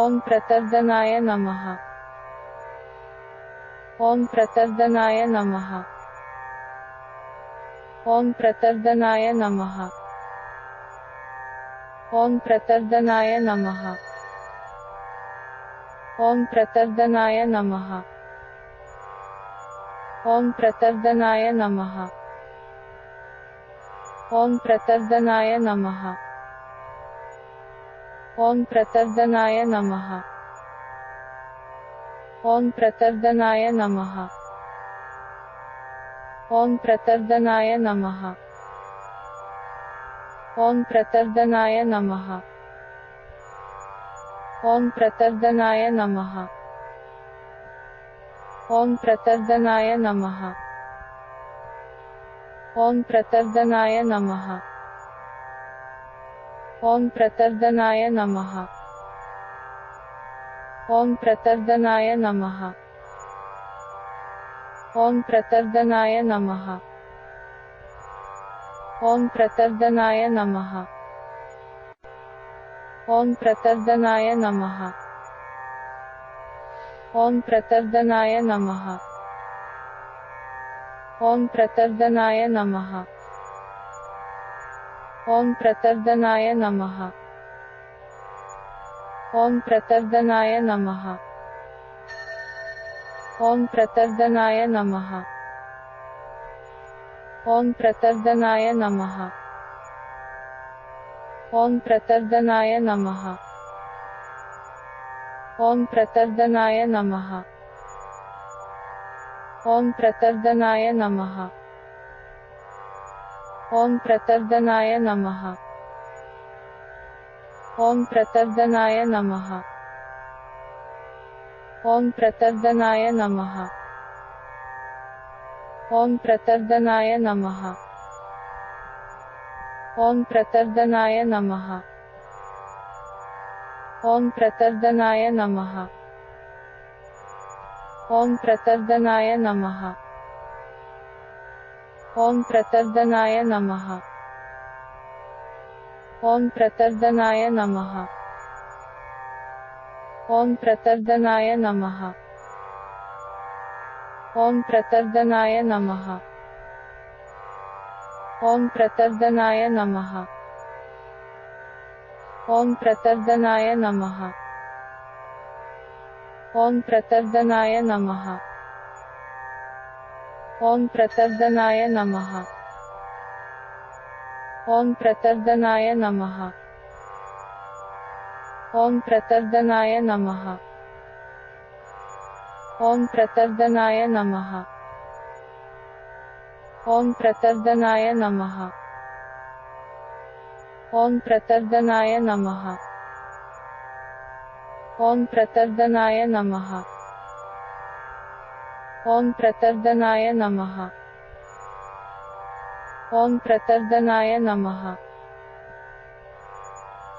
ॐ प्रतर्दनाय नमः। ॐ प्रतर्दनाय नमः। ॐ प्रतर्दनाय नमः। ॐ प्रतर्दनाय नमः। ॐ प्रतर्दनाय नमः। ॐ प्रतर्दनाय नमः। ॐ प्रतर्दनाय नमः। ॐ प्रतर्दनाय नमः। ॐ प्रतर्दनाय नमः। ॐ प्रतर्दनाय नमः। ॐ प्रतर्दनाय नमः। ॐ प्रतर्दनाय नमः। ॐ प्रतर्दनाय नमः। ॐ प्रतर्दनाय नमः। ॐ प्रतर्दनाय नमः। ॐ प्रतर्दनाय नमः। ॐ प्रतर्दनाय नमः। ॐ प्रतर्दनाय नमः। ॐ प्रतर्दनाय नमः। ॐ प्रतर्दनाय नमः। ॐ प्रतर्दनाय नमः। ॐ प्रतर्दनाय नमः। ॐ प्रतर्दनाय नमः। ॐ प्रतर्दनाय नमः। ॐ प्रतर्दनाय नमः। ॐ प्रतर्दनाय नमः। ॐ प्रतर्दनाय नमः। ॐ प्रतर्दनाय नमः। ॐ प्रतर्दनाय नमः। ॐ प्रतर्दनाय नमः। ॐ प्रतर्दनाय नमः। ॐ प्रतर्दनाय नमः। ॐ प्रतर्दनाय नमः। ॐ प्रतर्दनाय नमः। ॐ प्रतर्दनाय नमः। ॐ प्रतर्दनाय नमः। ॐ प्रतर्दनाय नमः। ॐ प्रतर्दनाय नमः। ॐ प्रतर्दनाय नमः। ॐ प्रतर्दनाय नमः। ॐ प्रतर्दनाय नमः। ॐ प्रतर्दनाय नमः। ॐ प्रतर्दनाय नमः। ॐ प्रतर्दनाय नमः। ॐ प्रतर्दनाय नमः। ॐ प्रतर्दनाय नमः। ॐ प्रतर्दनाय नमः। ॐ प्रतर्दनाय नमः। ॐ प्रतर्दनाय नमः। ॐ प्रतर्दनाय नमः। ॐ प्रतर्दनाय नमः।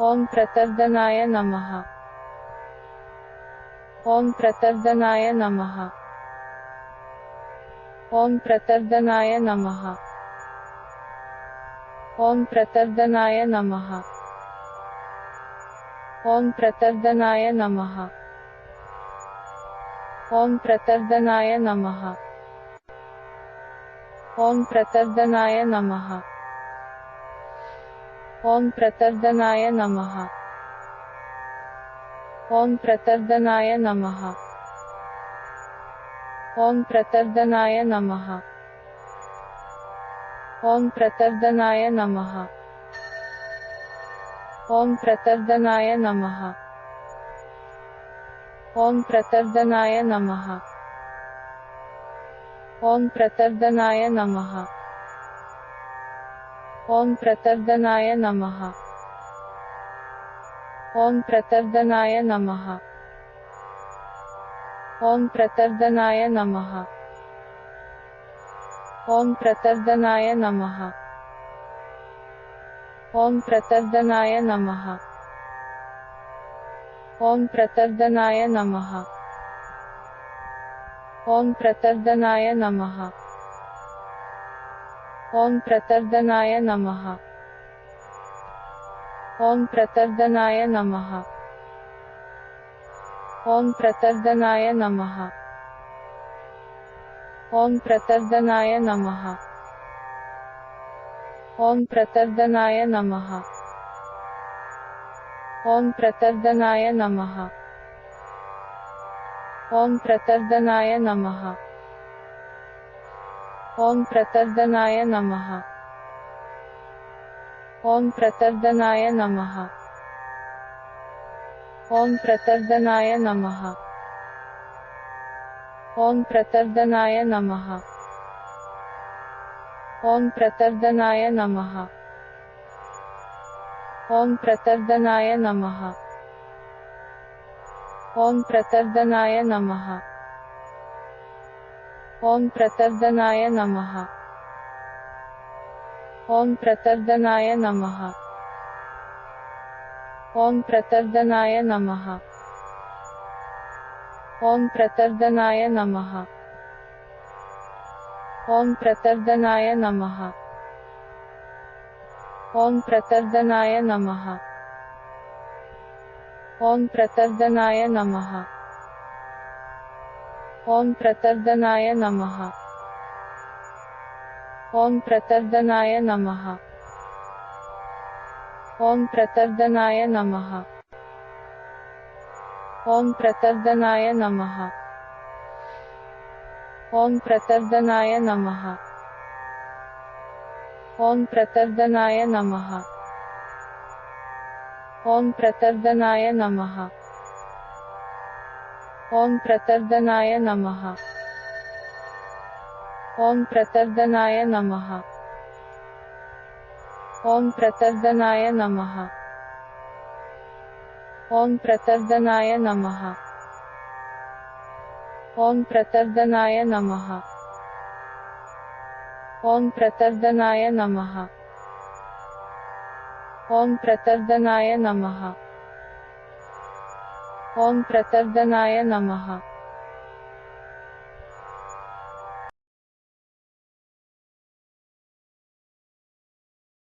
ॐ प्रतर्दनाय नमः। ॐ प्रतर्दनाय नमः। ॐ प्रतर्दनाय नमः। ॐ प्रतर्दनाय नमः। ॐ प्रतर्दनाय नमः। ॐ प्रतर्दनाय नमः। ॐ प्रतर्दनाय नमः। ॐ प्रतर्दनाय नमः। ॐ प्रतर्दनाय नमः। ॐ प्रतर्दनाय नमः। ॐ प्रतर्दनाय नमः। ॐ प्रतर्दनाय नमः। ओम प्रतर्दनाय नमः ओम प्रतर्दनाय नमः ओम प्रतर्दनाय नमः ओम प्रतर्दनाय नमः ओम प्रतर्दनाय नमः ओम प्रतर्दनाय नमः ओम प्रतर्दनाय नमः ॐ प्रतर्दनाय नमः। ॐ प्रतर्दनाय नमः। ॐ प्रतर्दनाय नमः। ॐ प्रतर्दनाय नमः। ॐ प्रतर्दनाय नमः। ॐ प्रतर्दनाय नमः। ॐ प्रतर्दनाय नमः। ॐ प्रतर्दनाय नमः ॐ प्रतर्दनाय नमः ॐ प्रतर्दनाय नमः ॐ प्रतर्दनाय नमः ॐ प्रतर्दनाय नमः ॐ प्रतर्दनाय नमः ॐ प्रतर्दनाय नमः ॐ प्रतर्दनाय नमः। ॐ प्रतर्दनाय नमः। ॐ प्रतर्दनाय नमः। ॐ प्रतर्दनाय नमः। ॐ प्रतर्दनाय नमः। ॐ प्रतर्दनाय नमः। ॐ प्रतर्दनाय नमः। ॐ प्रतर्दनाय नमः ॐ प्रतर्दनाय नमः ॐ प्रतर्दनाय नमः ॐ प्रतर्दनाय नमः ॐ प्रतर्दनाय नमः ॐ प्रतर्दनाय नमः ॐ प्रतर्दनाय नमः ॐ प्रतर्दनाय नमः। ॐ प्रतर्दनाय नमः। ॐ प्रतर्दनाय नमः। ॐ प्रतर्दनाय नमः। ॐ प्रतर्दनाय नमः। ॐ प्रतर्दनाय नमः। ॐ प्रतर्दनाय नमः। ॐ प्रतर्दनाय नमः। ॐ प्रतर्दनाय नमः। ॐ प्रतर्दनाय नमः।